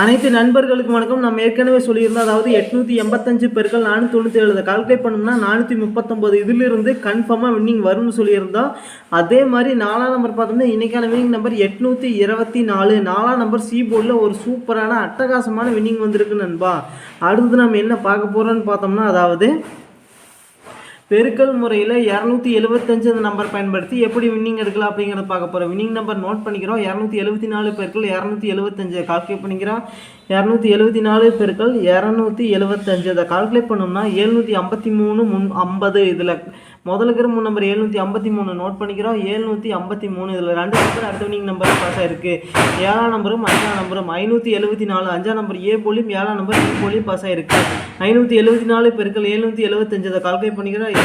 அனைத்து நண்பர்களுக்கு வணக்கம். நம்ம ஏற்கனவே சொல்லியிருந்தோம் அதாவது எட்நூற்றி எண்பத்தஞ்சு பெருக்கள் நானூற்றி தொண்ணூற்றி ஏழு கால்குலேட் பண்ணோம்னா நானூற்றி முப்பத்தொம்போது இதிலிருந்து கன்ஃபார்மாக வின்னிங் வரும்னு சொல்லியிருந்தோம். அதே மாதிரி நாலாம் நம்பர் பார்த்தோம்னா இன்றைக்கான வின்னிங் நம்பர் எட்நூற்றி இருபத்தி நாலு. நாலாம் நம்பர் சி போர்டில் ஒரு சூப்பரான அட்டகாசமான வின்னிங் வந்திருக்கு நண்பா. அடுத்து நம்ம என்ன பார்க்க போகிறோன்னு பார்த்தோம்னா அதாவது பெருக்கல் முறையில் இரநூத்தி எழுபத்தஞ்சு அந்த நம்பர் பயன்படுத்தி எப்படி வின்னிங் எடுக்கலாம் அப்படிங்கிறத பார்க்க போகிறோம் வின்னிங் நம்பர் நோட் பண்ணிக்கிறோம். இரநூத்தி எழுபத்தி நாலு பெருக்கள் இரநூத்தி எழுபத்தஞ்சு கால்குலேட் பண்ணிக்கிறோம். இரநூத்தி எழுபத்தி நாலு பெருக்கள் இரநூத்தி எழுபத்தஞ்சு அதை கால்குலேட் பண்ணோம்னா எழுநூற்றி ஐம்பத்தி மூணு முன் ஐம்பது இதில் முதல்ல இருக்கிற மூணு நம்பர் எழுநூற்றி ஐம்பத்தி மூணு நோட் பண்ணிக்கிறோம். எழுநூற்றி ஐம்பத்தி மூணு. இதில் ரெண்டு நம்பர் அடுத்த வினிங் நம்பர் பாஸ் ஆயிருக்கு. ஏழாம் நம்பரும் அஞ்சாம் நம்பரும் ஐநூற்றி எழுபத்தி நாலு. அஞ்சாம் நம்பர் ஏ போலியும் ஏழாம் நம்பர் ஏ போலியும் பாஸ் ஆயிருக்கு. ஐநூற்றி எழுபத்தி நாலு பெருக்கள் எழுநூற்றி எழுபத்தஞ்சு அதை கால்குலேட் பண்ணிக்கிறோம்.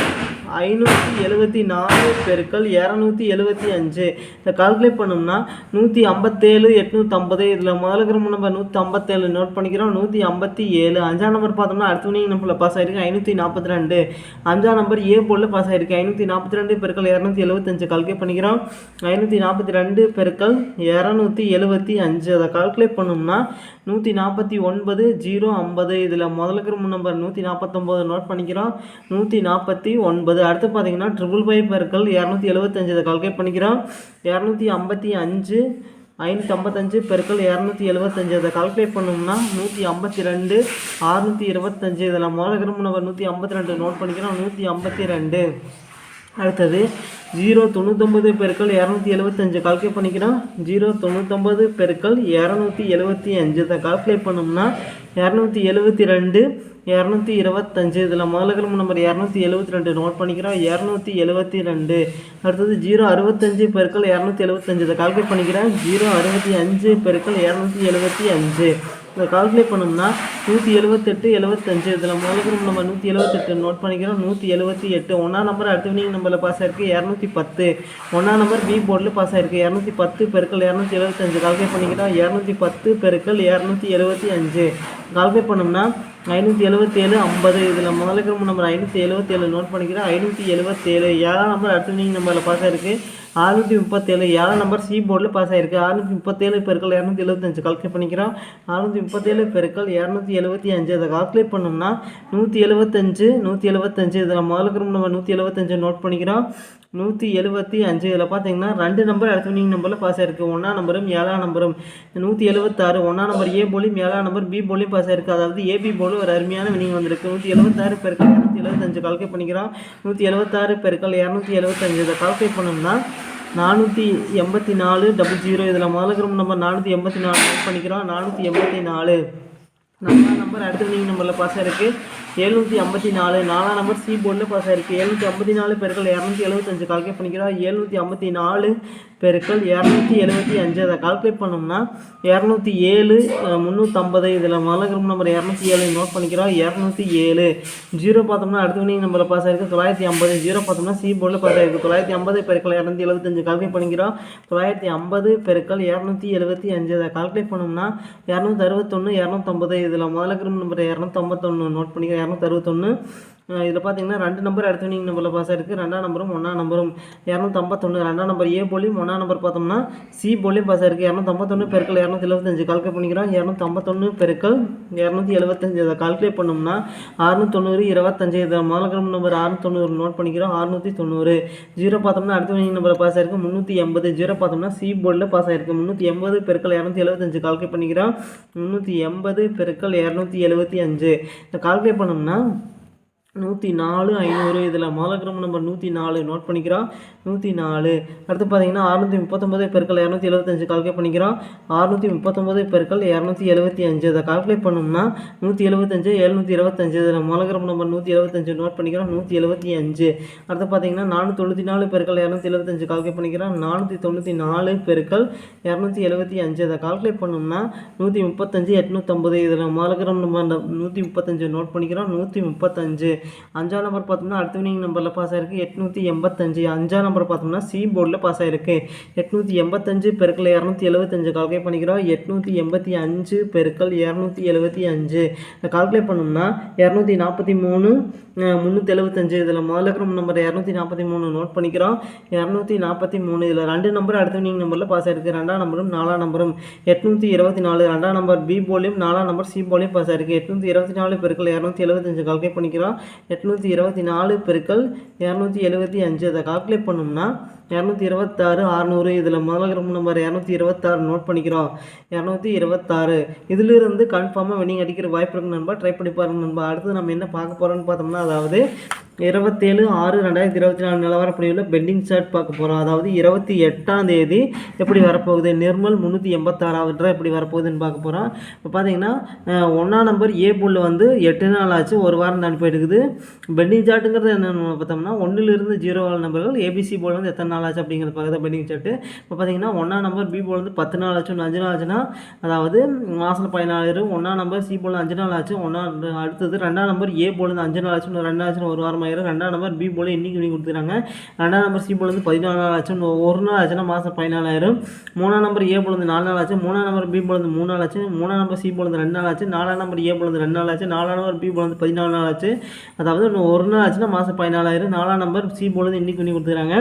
ஐநூற்றி எழுபத்தி நாலு பெருக்கள் இரநூத்தி எழுபத்தி அஞ்சு. இதை கால்குலேட் பண்ணோம்னா நூற்றி ஐம்பத்தேழு எட்நூற்றம்பது இதில் முதல்ல இருக்கிற நம்பர் நூற்றி ஐம்பத்தேழு நோட் பண்ணிக்கிறோம். நூற்றி ஐம்பத்தி ஏழு. அஞ்சாம் நம்பர் பார்த்தோம்னா அடுத்த வினிங் நம்பரில் பாஸ் ஆயிருக்கு. ஐநூற்றி நாற்பத்தி ரெண்டு. அஞ்சாம் நம்பர் ஏ போலில் பாஸ் ஆயிருக்கு. ஐநூற்றி நாற்பத்தி ரெண்டு பெருக்கள் இரநூத்தி எழுபத்தஞ்சு கால்குலேட் பண்ணிக்கிறோம். ஐநூற்றி நாற்பத்தி ரெண்டு பெருக்கள் இரநூத்தி எழுபத்தி அஞ்சு. அதை கால்குலேட் பண்ணோம்னா நூற்றி நாற்பத்தி ஒன்பது ஜீரோ ஐம்பது. இதில் முதல்ல இருக்கிற நம்பர் நூற்றி நாற்பத்தொம்போது நோட் பண்ணிக்கிறோம். நூற்றி நாற்பத்தி ஒன்பது அடுத்து பார்த்தீங்கன்னா ட்ரிபிள் ஃபைவ் பெருக்கள் இரநூத்தி எழுபத்தஞ்சு இதை கால்குலேட் பண்ணிக்கிறோம். இரநூத்தி ஐம்பத்தி அஞ்சு ஐநூற்றி ஐம்பத்தஞ்சு பெருக்கள் இரநூத்தி எழுபத்தஞ்சு அதை கால்குலேட் பண்ணோம்னா நூற்றி ஐம்பத்தி ரெண்டு அறுநூற்றி இருபத்தஞ்சு. இதில் முதல்ல இருக்கிற நம்பர் நூற்றி ஐம்பத்தி ரெண்டு நோட் பண்ணிக்கிறோம். நூற்றி ஐம்பத்தி ரெண்டு. அடுத்தது ஜீரோ தொண்ணூத்தொம்பது பெருக்கள் இரநூத்தி எழுபத்தஞ்சு கால்குலேட் பண்ணிக்கிறோம். ஜீரோ தொண்ணூத்தொம்பது பெருக்கள் இரநூத்தி எழுபத்தி அஞ்சு. இதை கால்குலேட் பண்ணோம்னா இரநூத்தி எழுபத்தி ரெண்டு இரநூத்தி இருபத்தஞ்சு. இதில் முதல்ல நம்பர் இரநூத்தி எழுபத்தி ரெண்டு நோட் பண்ணிக்கிறோம். இரநூத்தி எழுபத்தி ரெண்டு அடுத்தது ஜீரோ அறுபத்தஞ்சு பெருக்கள் இரநூத்தி எழுபத்தஞ்சு இதை கால்குலேட் பண்ணிக்கிறேன். ஜீரோ அறுபத்தி அஞ்சு பெருக்கள் இரநூத்தி எழுபத்தி அஞ்சு. இதை கால்குலேட் பண்ணோம்னா நூற்றி எழுபத்தெட்டு எழுபத்தஞ்சு இதில் முதல்ல நம்ம நூற்றி எழுபத்தெட்டு நோட் பண்ணிக்கிறோம். நூற்றி எழுபத்தி எட்டு. ஒன்றா நம்பர் அடுத்த வினிங் நம்பரில் பாஸ் ஆயிருக்கு இரநூத்தி பத்து. ஒன்றா நம்பர் பி போர்டில் பாஸ் ஆயிருக்கு இரநூத்தி பத்து பெருக்கள் இரநூத்தி எழுபத்தஞ்சு கால்குலேட் பண்ணிக்கிறோம் இரநூத்தி பத்து பெருக்கள் இரநூத்தி எழுபத்தி அஞ்சு. கால்குலேட் பண்ணோம்னா ஐநூற்றி எழுபத்தேழு ஐம்பது. இதில் முதல்ல இருக்கிற நம்பர் ஐநூற்றி எழுபத்தேழு நோட் பண்ணிக்கிறோம். ஐநூற்றி எழுபத்தேழு ஏழாம் நம்பர் அடுத்த வினிங் நம்பரில் பாஸ் ஆயிருக்கு அறுநூற்றி முப்பத்தேழு ஏழாம் நம்பர் சி போர்டில் பாஸ் ஆயிருக்கு. அறுநூற்றி முப்பத்தேழு பெருக்கள் இரநூத்தி எழுபத்தஞ்சு கால்குலேட் பண்ணிக்கிறோம். அறுநூற்றி முப்பத்தேழு பெருக்கள் இரநூத்தி எழுபத்தி அஞ்சு அதை கால்குலேட் பண்ணோம்னா நூற்றி எழுபத்தஞ்சு நூற்றி எழுபத்தஞ்சு இதில் முதலுக்கு நம்ம நூற்றி எழுபத்தஞ்சு நோட் பண்ணிக்கிறோம். நூற்றி எழுபத்தி அஞ்சு இதில் பார்த்தீங்கன்னா ரெண்டு நம்பர் அடுத்தவனிங் நம்பரில் பாஸ் ஆயிருக்கு. ஒன்றா நம்பரும் ஏழாம் நம்பரும் நூற்றி எழுபத்தாறு ஒன்றா நம்பர் ஏ போலியும் ஏழாம் நம்பர் பி போலியும் பாஸ் ஆயிருக்கு. அதாவது ஏபி போலும் ஒரு அருமையான வினிங் வந்திருக்கு. நூற்றி எழுபத்தாறு பெருக்கள் இரநூத்தி எழுபத்தஞ்சு கால்குலேட் பண்ணிக்கிறோம். நூற்றி எழுபத்தாறு பெருக்கள் இரநூத்தி எழுபத்தஞ்சு இதை கால்குலேட் பண்ணோம்னா நானூற்றி எண்பத்தி நாலு டபுள் ஜீரோ இதில் முதல்ல இருக்கிற நம்பர் நானூற்றி எண்பத்தி நாலு நோட் பண்ணிக்கிறோம். நானூற்றி எண்பத்தி நாலு. நம்ம நம்பர் அடுத்த நீங்கள் நம்பரில் பாஸ் இருக்குது எழுநூற்றி ஐம்பத்தி நாலு. நாலாம் நம்பர் சி போர்டில் பாஸ் ஆயிருக்கு. எழுநூற்றி ஐம்பத்தி நாலு பெருக்கள் இரநூத்தி எழுபத்தஞ்சு கால்குலேட் பண்ணிக்கிறோம். எழுநூற்றி ஐம்பத்தி நாலு பெருக்கள் இரநூத்தி எழுபத்தி அஞ்சு. அதை கால்குலேட் பண்ணோம்னா இரநூத்தி ஏழு முந்நூற்றம்பது இதில் மலகிரம் நம்பர் இரநூத்தி ஏழு நோட் பண்ணிக்கிறோம். இரநூத்தி ஏழு. ஜீரோ பார்த்தோம்னா அடுத்த வினிங் நம்பரில் பாஸ் ஆயிருக்கு. தொள்ளாயிரத்தி ஐம்பது. ஜீரோ பார்த்தோம்னா சி போர்டில் பாஸ் ஆயிருக்கு. தொள்ளாயிரத்தி ஐம்பது பெருக்கள் இரநூத்தி எழுபத்தஞ்சு கால்குலேட் பண்ணிக்கிறோம். தொள்ளாயிரத்தி ஐம்பது பெருக்கள் இரநூத்தி எழுபத்தி அஞ்சு. அதை கால்குலேட் பண்ணோம்னா இரநூத்தி அறுபத்தொன்று இரநூத்தம்பது. இதில் முதல்ல குரூப் நம்பர் இரநூத்தம்பத்தொன்று நோட் பண்ணிக்கிறோம். இரநூத்தி அறுபத்தொன்று இதில் பார்த்தீங்கன்னா ரெண்டு நம்பர் அடுத்த வினிங் நம்பரில் பாஸ் ஆயிருக்கு ரெண்டாம் நம்பரும் ஒன்றாம் நம்பரும் இரநூத்தம்பத்தொன்று ரெண்டாம் நம்பர் ஏ போலியும் ஒன்றாம் நம்பர் பார்த்தோம்னா சி போலியும் பாஸ் ஆயிருக்கு இரநூத்தம்பத்தொன்று பெருக்கள் இரநூத்தி எழுபத்தஞ்சு கால்குலேட் பண்ணிக்கிறோம். இரநூத்தம்பத்தொன்று பெருக்கள் இரநூத்தி எழுபத்தஞ்சு அதை கால்குலேட் பண்ணோம்னா அறுநூத்தொண்ணூறு இருபத்தஞ்சு. இதில் முதல்கிரம் நம்பர் அறுநூத்தொண்ணூறு நோட் பண்ணிக்கிறோம். அறுநூற்றி தொண்ணூறு ஜீரோ பார்த்தோம்னா அடுத்த வினிங் நம்பரில் பாஸ் ஆயிருக்கு முந்நூற்றி எண்பது ஜீரோ பார்த்தோம்னா சி போர்டில் பாஸ் ஆயிருக்கு. முந்நூற்றி எண்பது பெருக்கள் இரநூத்தி எழுபத்தஞ்சு கால்குலேட் பண்ணிக்கிறோம். முந்நூற்றி எண்பது பெருக்கள் இரநூத்தி எழுபத்தி அஞ்சு இந்த கால்குலேட் பண்ணோம்னா நூற்றி நாலு ஐநூறு இதில் மாலக்கிரம நம்பர் நூற்றி நாலு நோட் பண்ணிக்கிறோம் நூற்றி நாலு அடுத்து பார்த்தீங்கன்னா அறுநூற்றி முப்பத்தொம்பது பெருக்கள் இரநூத்தி எழுபத்தஞ்சு கால்குலேட் பண்ணிக்கிறோம். அறுநூற்றி முப்பத்தொம்பது பெருக்கள் இரநூத்தி எழுபத்தி அஞ்சு. அதை கால்குலேட் பண்ணோம்னா நூற்றி எழுபத்தஞ்சு எழுநூற்றி இருபத்தஞ்சு இதில் மாலக்கிரம நம்பர் நூற்றி எழுபத்தஞ்சு நோட் பண்ணிக்கிறோம். நூற்றி எழுபத்தி அஞ்சு. அடுத்து பார்த்தீங்கன்னா நானூற்றி தொண்ணூற்றி நாலு பெருக்கள் இரநூத்தி எழுபத்தஞ்சு கால்குலேட் பண்ணிக்கிறோம். நானூற்றி தொண்ணூற்றி நாலு பெருக்கள் இரநூத்தி எழுபத்தி அஞ்சு. அதை கால்குலேட் பண்ணோம்னா நூற்றி முப்பத்தஞ்சு எட்நூற்றம்பது இதில் மாலகிராம் நம்பர் நூற்றி முப்பத்தஞ்சு நோட் பண்ணிக்கிறோம். நூற்றி முப்பத்தஞ்சு. அஞ்சாம் நம்பர் பார்த்தோம்னா அடுத்த வினிங் நம்பரில் பாஸ் ஆயிருக்கு. எட்நூற்றி எண்பத்தஞ்சு. அஞ்சாம் நம்பர் பார்த்தோம்னா சி போர்டில் பாஸ் ஆயிருக்கு. எட்நூற்றி எண்பத்தஞ்சு பெருக்கல் இரநூத்தி எழுபத்தஞ்சு கால்குலேட் பண்ணிக்கிறோம். எட்நூற்றி எண்பத்தி அஞ்சு பெருக்கல் இரநூத்தி எழுபத்தி அஞ்சு. கால்குலேட் பண்ணோம்னா இரநூத்தி நாற்பத்தி மூணு முந்நூற்றி எழுபத்தஞ்சு இதில் முதல்ல இருக்கிற நம்பர் இரநூத்தி நாற்பத்தி மூணு நோட் பண்ணிக்கிறோம். இரநூத்தி நாற்பத்தி மூணு. இதில் ரெண்டு நம்பர் அடுத்த வினிங் நம்பரில் பாஸ் ஆயிருக்கு. ரெண்டாம் நம்பரும் நாலாம் நம்பரும் எட்நூற்றி இருபத்தி நாலு. ரெண்டாம் நம்பர் பி போலியும் நாலாம் நம்பர் சி போலியும் பாஸ் ஆயிருக்கு. எட்நூற்றி இருபத்தி நாலு பெருக்கல் இரநூத்தி எழுபத்தஞ்சு கால்குலேட் பண்ணிக்கிறோம். எட்நூற்றி இருபத்தி நாலு பெருக்கள் இரநூத்தி எழுபத்தி அஞ்சு. அதை கால்குலேட் பண்ணோம்னா இரநூத்தி இருபத்தாறு அறநூறு இதில் முதல்ல நம்பர் இரநூத்தி இருபத்தாறு நோட் பண்ணிக்கிறோம். இரநூத்தி இருபத்தாறு. இதிலிருந்து கன்ஃபார்மாக வினிங் அடிக்கிற வாய்ப்பு இருக்கு நண்பா. ட்ரை பண்ணி பாருங்க நண்பா. அடுத்து நம்ம என்ன பார்க்க போகிறோம்னு பார்த்தோம்னா அதாவது இருபத்தேழு ஆறு ரெண்டாயிரத்தி இருபத்தி நாலு நிலவரப்படியுள்ள பெண்டிங் சார்ட் பார்க்க போகிறோம் அதாவது இருபத்தி எட்டாம் தேதி எப்படி வரப்போகுது? நிர்மல் முந்நூற்றி எண்பத்தாறாவது எப்படி வரப்போகுதுன்னு பார்க்க போகிறோம் இப்போ பார்த்தீங்கன்னா ஒன்றாம் நம்பர் ஏ புல்ல வந்து எட்டு நாள் ஆச்சு. ஒரு வாரம் தான் போயிட்டு பெண்டிங் சார்ட்டுங்கிறது என்னென்னு பார்த்தோம்னா ஒன்றிலிருந்து ஜீரோ நம்பர்கள் ஏபிசி போல் வந்து எத்தனை நாள் ஆச்சு அப்படிங்கிறது பார்க்குறது பெண்டிங் சார்ட்டு. இப்போ பார்த்தீங்கன்னா ஒன்றாம் நம்பர் பி போல் வந்து பத்து நாள் ஆச்சு ஒன்று அஞ்சு நாள் ஆச்சுன்னா அதாவது மாதம் பதினாயிரம் ஒன்றாம் நம்பர் சி போல் அஞ்சு நாள் ஆச்சு ஒன்றா அடுத்தது ரெண்டாம் நம்பர் ஏ போல் வந்து அஞ்சு நாள் ஆச்சு இன்னும் ரெண்டு ஆச்சுன்னு ஒரு வாரம் ஆயிரம் ரெண்டாம் நம்பர் பி போல் இன்னைக்கு பண்ணி கொடுத்துருக்காங்க ரெண்டாம் நம்பர் சி போல் வந்து பதினாலு நாள் ஆச்சு இன்னும் ஒரு நாள் ஆச்சுன்னா மாதம் பதினாலாயிரம் மூணாம் நம்பர் ஏ போல் வந்து நாலு நாள் ஆச்சு மூணாம் நம்பர் பி போல் வந்து மூணு நாள் ஆச்சு மூணாம் நம்பர் சி போல் வந்து ரெண்டு நாள் ஆச்சு நாலாம் நம்பர் ஏ போல் வந்து ரெண்டு நாள் ஆச்சு நாலாம் நம்பர் பி போல் வந்து பதினாலு நாள் ஆச்சு அதாவது இன்னும் ஒரு நாள் ஆச்சுன்னா மாதம் பதினாலாயிரம் நாலாம் நம்பர் சி போல் வந்து இன்னைக்கு பண்ணி கொடுத்துருக்காங்க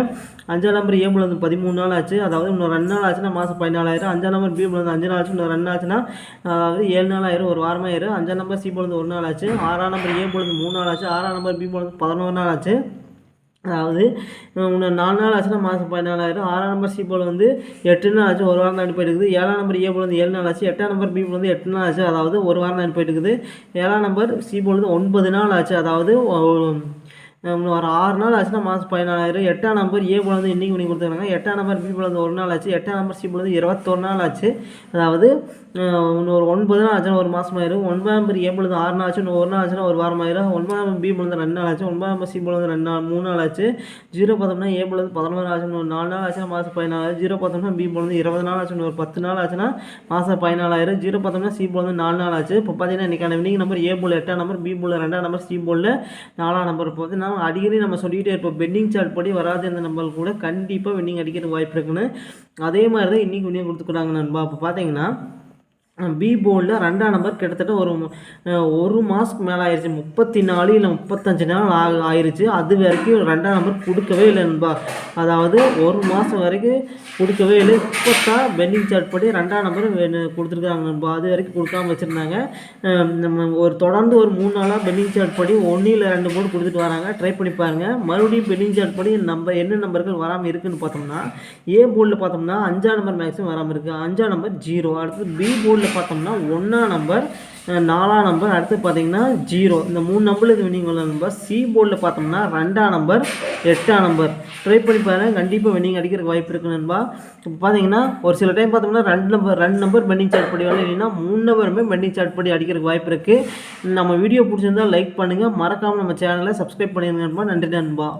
அஞ்சாம் நம்பர் ஏ போல் வந்து பதிமூணு நாள் ஆச்சு அதாவது இன்னும் ரெண்டு நாள் ஆச்சுன்னா மாதம் பதினாலாயிரம் அஞ்சாம் நம்பர் பி போல் வந்து அஞ்சு நாள் ஆச்சு இன்னும் ரெண்டு ஆச்சுன்னா அதாவது ஏழு நாள் ஆயிரும் ஒரு வாரமாக ஆயிரும் அஞ்சாம் நம்பர் சி போல் வந்து ஒரு நாள் ஆச்சு ஆறாம் நம்பர் ஏ போல் வந்து மூணு நாள் ஆச்சு ஆறாம் நம்பர் பி போல் வந்து பதினோரு நாள் ஆச்சு. அதாவது இன்னும் நாலு நாள் ஆச்சுன்னா மாதம் பதினாலாயிரம். ஆறாம் நம்பர் சி போல் வந்து எட்டு நாள் ஆச்சு ஒரு வாரம் தாண்டி போயிருக்குது ஏழாம் நம்பர் ஏ போல் வந்து ஏழு நாள் ஆச்சு எட்டாம் நம்பர் பி போல் வந்து எட்டு நாள் ஆச்சு. அதாவது ஒரு வாரம் தாண்டி போயிட்டு இருக்குது ஏழாம் நம்பர் சி போல் வந்து ஒன்பது நாள் ஆச்சு. அதாவது இன்னும் ஒரு ஆறு நாள் ஆச்சுன்னா மாதம் பதினாலாயிரம். எட்டாம் நம்பர் ஏ போல் வந்து இன்றைக்கி பண்ணி கொடுத்துருக்காங்க. எட்டாம் நம்பர் பி போல வந்து ஒரு நாள் ஆச்சு. எட்டாம் நம்பர் சி போல் வந்து இருபத்தொரு நாள் ஆச்சு. அதாவது இன்னும் ஒரு ஒன்பது நாள் ஆச்சுன்னா ஒரு மாதம் ஆயிரும். ஒன்பதாம் நம்பர் ஏ பொழுது ஆறு நாள் ஆச்சு இன்னும் ஒரு நாள் ஆச்சுன்னா ஒரு வாரம் ஆயிரும். ஒன்பதாம் நம்பர் பி பொழுது ரெண்டு நாள் ஆச்சு. ஒன்பதாம் நம்பர் சி பொழுது ரெண்டு நாள் மூணு நாள் ஆச்சு. ஜீரோ பார்த்தோம்னா ஏ வந்து பதினோரு ஆச்சு ஒரு நாலு நாள் ஆச்சுன்னா மாதம் பதினாலு ஜீரோ பார்த்தோம்னா பி பொழுது இருபது நாள் ஆச்சுன்னு ஒரு பத்து நாள் ஆச்சுன்னா மாதம் பதினாலாயிரம். ஜீரோ பார்த்தோம்னா சி வந்து நாலு நாள் ஆச்சு. இப்போ பார்த்தீங்கன்னா இன்றைக்கான வினிங் நம்பர் ஏ போல் எட்டாம் நம்பர் பி போல் ரெண்டாம் நம்பர் சி போல் நாலாம் நம்பர் போது தான் அடிக்கடி நம்ம சொல்லிகிட்டே இருப்போம் பெண்டிங் சார்ட் படி வராது இந்த நம்பர் கூட கண்டிப்பாக வின்னிங் அடிக்கிறதுக்கு வாய்ப்பு இருக்குன்னு. அதே மாதிரி தான் இன்றைக்கி வின்னிங் கொடுத்துக்கிறாங்க நண்பா. அப்போ பார்த்தீங்கன்னா பி போர்டில் ரெண்டாம் நம்பர் கிட்டத்தட்ட ஒரு ஒரு மாதத்துக்கு மேலே ஆயிடுச்சு முப்பத்தி நாலு இல்லை முப்பத்தஞ்சு நாள் ஆ ஆயிடுச்சு அது வரைக்கும் ரெண்டாம் நம்பர் கொடுக்கவே இல்லை நண்பா. அதாவது ஒரு மாதம் வரைக்கும் கொடுக்கவே இல்லை. இப்போ தான் பெண்டிங் சார்ட் படி ரெண்டாம் நம்பர் கொடுத்துருக்காங்க நண்பா. அது வரைக்கும் கொடுக்காம வச்சுருந்தாங்க. நம்ம ஒரு தொடர்ந்து ஒரு மூணு நாளாக பெண்டிங் சார்ட் படி ஒன்று இல்லை ரெண்டு போர்டு கொடுத்துட்டு வராங்க. ட்ரை பண்ணி பாருங்கள் மறுபடியும் பெண்டிங் சார்ட் படி நம்பர் என்ன நம்பர்கள் வராமல் இருக்குதுன்னு பார்த்தோம்னா ஏ போர்டில் பார்த்தோம்னா அஞ்சாம் நம்பர் மேக்ஸிமம் வராமல் இருக்குது அஞ்சாம் நம்பர் ஜீரோ அடுத்து பி போர்டில் பார்த்தோம்னா ஒன்றாம் நம்பர் நாலாம் நம்பர் அடுத்து பார்த்தீங்கன்னா ஜீரோ இந்த மூணு நம்பருக்கு இது வினிங் உள்ள நம்பர் சி போர்டில் பார்த்தோம்னா ரெண்டாம் நம்பர் எட்டாம் நம்பர் ட்ரை பண்ணி பாருங்கள் கண்டிப்பாக வினிங் அடிக்கிறதுக்கு வாய்ப்பு இருக்குது நண்பா. இப்போ பார்த்தீங்கன்னா ஒரு சில டைம் பார்த்தோம்னா ரெண்டு நம்பர் ரெண்டு நம்பர் பெண்டிங் சார்ட் படி வரல இல்லைன்னா மூணு நம்பருமே பெண்டிங் சார்ட் படி அடிக்கிறதுக்கு வாய்ப்பு இருக்குது நம்ம வீடியோ பிடிச்சிருந்தால் லைக் பண்ணுங்கள் மறக்காமல் நம்ம சேனலை சப்ஸ்கிரைப் பண்ணிடுங்க நண்பா. நன்றி நண்பா.